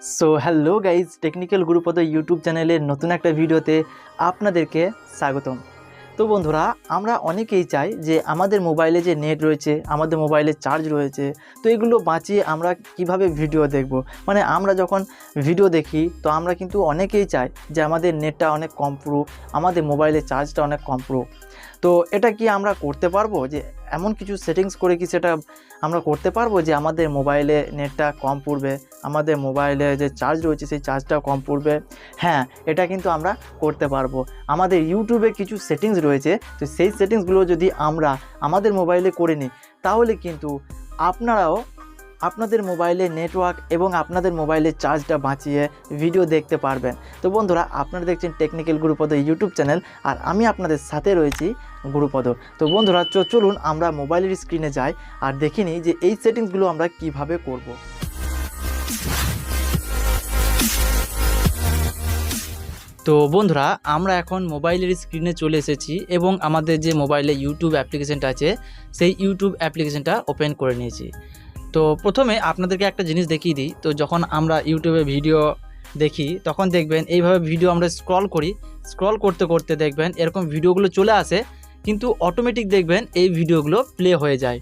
So hello guys technical Gurupada YouTube চ্যানেলের নতুন একটা ভিডিওতে আপনাদেরকে স্বাগতম। তো বন্ধুরা, আমরা অনেকেই চাই যে আমাদের মোবাইলে যে নেট রয়েছে, আমাদের মোবাইলে চার্জ রয়েছে, তো এগুলো বাঁচিয়ে আমরা কীভাবে ভিডিও দেখব? মানে আমরা যখন ভিডিও দেখি, তো আমরা কিন্তু অনেকেই চাই যে আমাদের নেটটা অনেক কম পুরো আমাদের মোবাইলে চার্জটা অনেক কম পুরো তো এটা কি আমরা করতে পারব? যে এমন কিছু সেটিংস করে কি সেটা আমরা করতে পারব? যে আমাদের মোবাইলে নেটটা কম পড়বে, আমাদের মোবাইলে যে চার্জ রয়েছে সেই চার্জটা কম পড়বে। হ্যাঁ এটা কিন্তু আমরা করতে পারব। আমাদের ইউটিউবে কিছু সেটিংস রয়েছে, তো সেই সেটিংসগুলো যদি আমরা আমাদের মোবাইলে করে নিই, তাহলে কিন্তু আপনারাও আপনাদের মোবাইলে নেটওয়ার্ক এবং আপনাদের মোবাইলের চার্জটা বাঁচিয়ে ভিডিও দেখতে পারবেন। তো বন্ধুরা, আপনারা দেখছেন টেকনিক্যাল গুরুপদ ইউটিউব চ্যানেল আর আমি আপনাদের সাথে রয়েছি গুরুপদ। তো বন্ধুরা চলুন আমরা মোবাইলের স্ক্রিনে যাই আর দেখে নিই যে এই সেটিংসগুলো আমরা কীভাবে করব। তো বন্ধুরা, আমরা এখন মোবাইলের স্ক্রিনে চলে এসেছি এবং আমাদের যে মোবাইলে ইউটিউব অ্যাপ্লিকেশনটা আছে, সেই ইউটিউব অ্যাপ্লিকেশানটা ওপেন করে নিয়েছি। তো প্রথমে আপনাদেরকে একটা জিনিস দেখিয়ে দিই। তো যখন আমরা ইউটিউবে ভিডিও দেখি, তখন দেখবেন এইভাবে ভিডিও আমরা স্ক্রল করি। স্ক্রল করতে করতে দেখবেন এরকম ভিডিওগুলো চলে আসে, কিন্তু অটোমেটিক দেখবেন এই ভিডিওগুলো প্লে হয়ে যায়।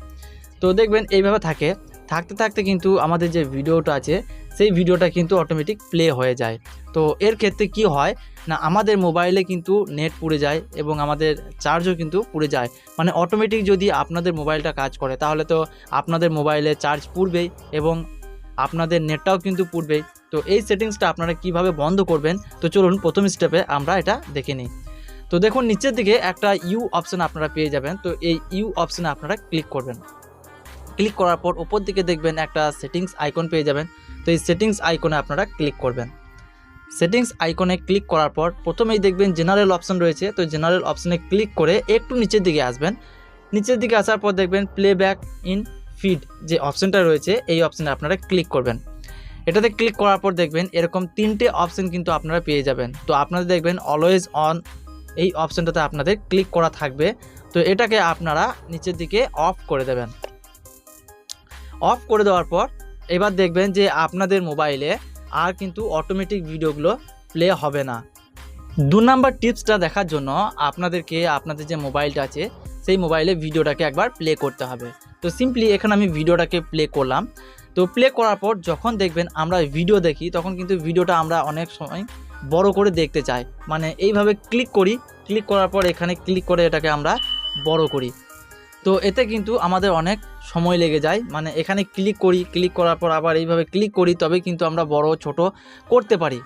তো দেখবেন এইভাবে থাকে। থাকতে থাকতে কিন্তু আমাদের যে ভিডিওটা আছে সেই ভিডিওটা কিন্তু অটোমেটিক প্লে হয়ে যায়। তো এর ক্ষেত্রে কি হয়? না, আমাদের মোবাইলে কিন্তু নেট পুড়ে যায় এবং আমাদের চার্জও কিন্তু পুড়ে যায়। মানে অটোমেটিক যদি আপনাদের মোবাইলটা কাজ করে, তাহলে তো আপনাদের মোবাইলে চার্জ পুড়বেই এবং আপনাদের নেটটাও কিন্তু পুড়বেই। তো এই সেটিংসটা আপনারা কীভাবে বন্ধ করবেন? তো চলুন প্রথম স্টেপে আমরা এটা দেখে নিই। তো দেখুন, নিচের দিকে একটা ইউ অপশান আপনারা পেয়ে যাবেন। তো এই ইউ অপশানে আপনারা ক্লিক করবেন। ক্লিক করার পর ওপর দিকে দেখবেন একটা সেটিংস আইকন পেয়ে যাবেন। তো এই সেটিংস আইকনে আপনারা ক্লিক করবেন। সেটিংস আইকনে ক্লিক করার পর প্রথমেই দেখবেন জেনারেল অপশন রয়েছে। তো জেনারেল অপশনে ক্লিক করে একটু নিচের দিকে আসবেন। নিচের দিকে আসার পর দেখবেন প্লেব্যাক ইন ফিড যে অপশনটা রয়েছে, এই অপশনে আপনারা ক্লিক করবেন। এটাতে ক্লিক করার পর দেখবেন এরকম তিনটে অপশন কিন্তু আপনারা পেয়ে যাবেন। তো আপনারা দেখবেন অলওয়েজ অন এই অপশনটাতে আপনাদের ক্লিক করা থাকবে। তো এটাকে আপনারা নিচের দিকে অফ করে দেবেন। অফ করে দেওয়ার পর এবার দেখবেন যে আপনাদের মোবাইলে আর কিন্তু অটোমেটিক ভিডিওগুলো প্লে হবে না। দু নাম্বার টিপসটা দেখার জন্য আপনাদেরকে আপনাদের যে মোবাইলটা আছে, সেই মোবাইলে ভিডিওটাকে একবার প্লে করতে হবে। তো সিম্পলি এখানে আমি ভিডিওটাকে প্লে করলাম। তো প্লে করার পর যখন দেখবেন আমরা ভিডিও দেখি, তখন কিন্তু ভিডিওটা আমরা অনেক সময় বড় করে দেখতে চাই। মানে এইভাবে ক্লিক করি ক্লিক করার পর এখানে ক্লিক করে এটাকে আমরা বড় করি। তো এতে কিন্তু আমাদের অনেক সময় লেগে যায়। মানে এখানে ক্লিক করি ক্লিক করার পর আবার এইভাবে ক্লিক করি, তবে কিন্তু আমরা বড়, ছোট করতে পারি।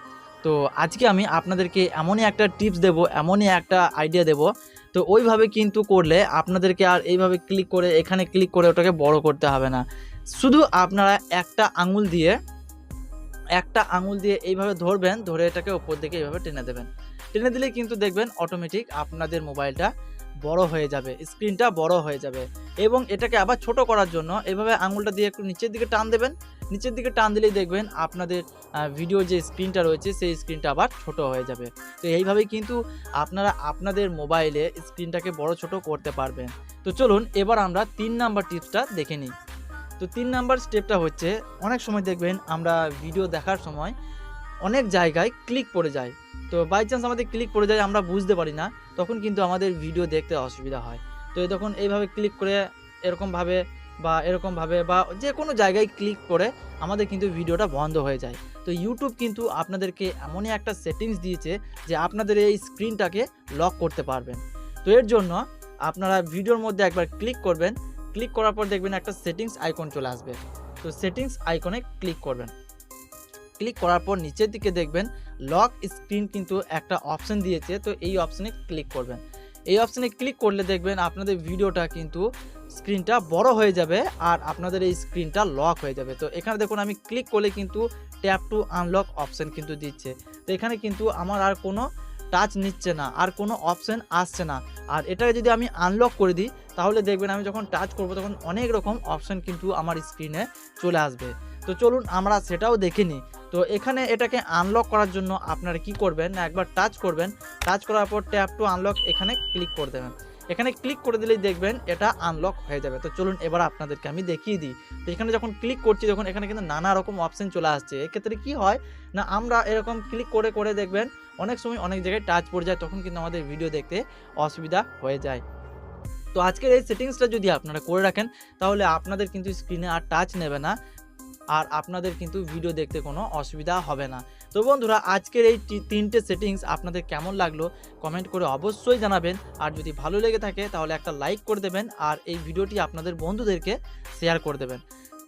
তো আজকে আমি আপনাদেরকে এমনই একটা টিপস দেব, এমনই একটা আইডিয়া দেব। তো ওইভাবে কিন্তু করলে আপনাদেরকে আর এইভাবে ক্লিক করে, এখানে ক্লিক করে ওটাকে বড় করতে হবে না। শুধু আপনারা একটা আঙুল দিয়ে, একটা আঙুল দিয়ে এইভাবে ধরবেন, ধরে এটাকে ওপর দিকে এইভাবে টেনে দেবেন। টেনে দিলে কিন্তু দেখবেন অটোমেটিক আপনাদের মোবাইলটা বড় হয়ে যাবে, স্ক্রিনটা বড় হয়ে যাবে এবং এটাকে আবার ছোট করার জন্য এভাবে আঙুলটা দিয়ে একটু নিচের দিকে টান দেবেন। নিচের দিকে টান দিলেই দেখবেন আপনাদের ভিডিও যে স্ক্রিনটা রয়েছে সেই স্ক্রিনটা আবার ছোট হয়ে যাবে। তো এইভাবেই কিন্তু আপনারা আপনাদের মোবাইলে স্ক্রিনটাকে বড় ছোট করতে পারবেন। তো চলুন এবার আমরা তিন নাম্বার টিপসটা দেখে নিই। তো তিন নাম্বার স্টেপটা হচ্ছে, অনেক সময় দেখবেন আমরা ভিডিও দেখার সময় অনেক জায়গায় ক্লিক পড়ে যায়। তো বাই চান্স আমাদের ক্লিক পড়ে যায়, আমরা বুঝতে পারি না, তখন কিন্তু আমাদের ভিডিও দেখতে অসুবিধা হয়। তো তখন এইভাবে ক্লিক করে এরকমভাবে বা এরকমভাবে বা যে কোনো জায়গায় ক্লিক করে আমাদের কিন্তু ভিডিওটা বন্ধ হয়ে যায়। তো ইউটিউব কিন্তু আপনাদেরকে এমনই একটা সেটিংস দিয়েছে যে আপনাদের এই স্ক্রিনটাকে লক করতে পারবেন। তো এর জন্য আপনারা ভিডিওর মধ্যে একবার ক্লিক করবেন ক্লিক করার পর দেখবেন একটা সেটিংস আইকন চলে আসবে। তো সেটিংস আইকনে ক্লিক করবেন। ক্লিক করার পর নিচের দিকে দেখবেন লক স্ক্রিন কিন্তু একটা অপশন দিয়েছে, তো এই অপশনে ক্লিক করবেন। এই অপশনে ক্লিক করলে দেখবেন আপনাদের ভিডিওটা কিন্তু স্ক্রিনটা বড় হয়ে যাবে আর আপনাদের এই স্ক্রিনটা লক হয়ে যাবে। তো এখানে দেখুন আমি ক্লিক করলে কিন্তু ট্যাপ টু আনলক অপশন কিন্তু দিচ্ছে। তো এখানে কিন্তু আমার আর কোনো টাচ নিচ্ছে না, আর কোনো অপশন আসছে না। আর এটাকে যদি আমি আনলক করে দিই, তাহলে দেখবেন আমি যখন টাচ করব তখন অনেক রকম অপশন কিন্তু আমার স্ক্রিনে চলে আসবে। তো চলুন আমরা সেটাও দেখে নিই। তো এখানে এটাকে আনলক করার জন্য আপনারা কি করবেন? না, একবার টাচ করবেন। টাচ করার পর ট্যাপ টু আনলক এখানে ক্লিক করে দেবেন। এখানে ক্লিক করে দিলেই দেখবেন এটা আনলক হয়ে যাবে। তো চলুন এবার আপনাদেরকে আমি দেখিয়ে দিই। তো এখানে যখন ক্লিক করছি তখন এখানে কিন্তু নানা রকম অপশন চলে আসছে। এক্ষেত্রে কি হয়? না, আমরা এরকম ক্লিক করে করে দেখবেন অনেক সময় অনেক জায়গায় টাচ পড়ে যায়, তখন কিন্তু আমাদের ভিডিও দেখতে অসুবিধা হয়ে যায়। তো আজকের এই সেটিংসটা যদি আপনারা করে রাখেন, তাহলে আপনাদের কিন্তু স্ক্রিনে আর টাচ নেবে না। আর আপনাদের কিন্তু ভিডিও দেখতে কোনো অসুবিধা হবে না। তো বন্ধুরা, আজকের এই তিনটে সেটিংস আপনাদের কেমন লাগল কমেন্ট করে অবশ্যই জানাবেন। আর যদি ভালো লেগে থাকে তাহলে একটা লাইক করে দেবেন আর এই ভিডিওটি আপনাদের বন্ধুদেরকে শেয়ার করে দেবেন।